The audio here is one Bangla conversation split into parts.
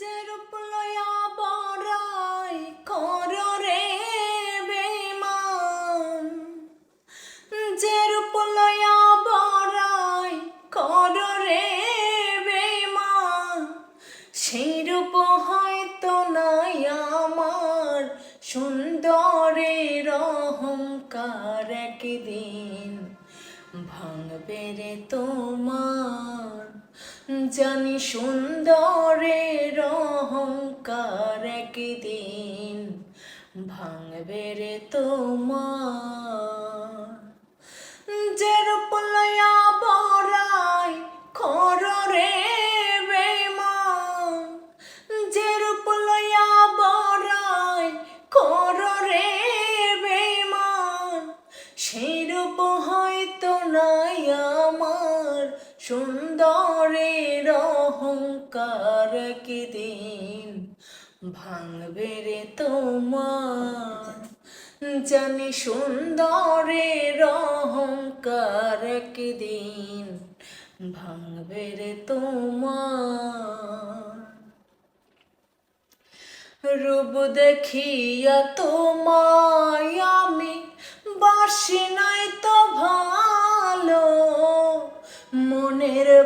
যে রূপ লয়া বড়াই কর রে বেমান যে রূপ লয়া বড়াই হয়তো নাই আমার সুন্দরের অহংকার একদিন। ভাঙবে রে তোমার। জানি সুন্দরের অহংকার একদিন ভাঙবে রে তোমার। যে রূপ লয়া বড়াই খর রে বেমান যে রূপ লয়া বড়াই খর রে বেমান সেই রূপ হয়তো নাই আমার সুন্দরের অহংকার দিন ভাঙবে রে তোমার। জানি সুন্দরের অহংকার দিন ভাঙবে রে তোমার। রূপ দেখিয়া তোমায় আমি বাসি নাই তো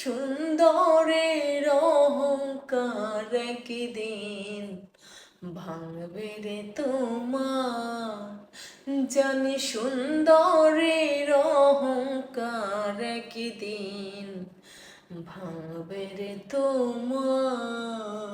সুন্দরের অহংকার দিন ভাঙবে রে তোমার। জানি সুন্দরের অহংকার দিন ভাঙবে রে তোমার।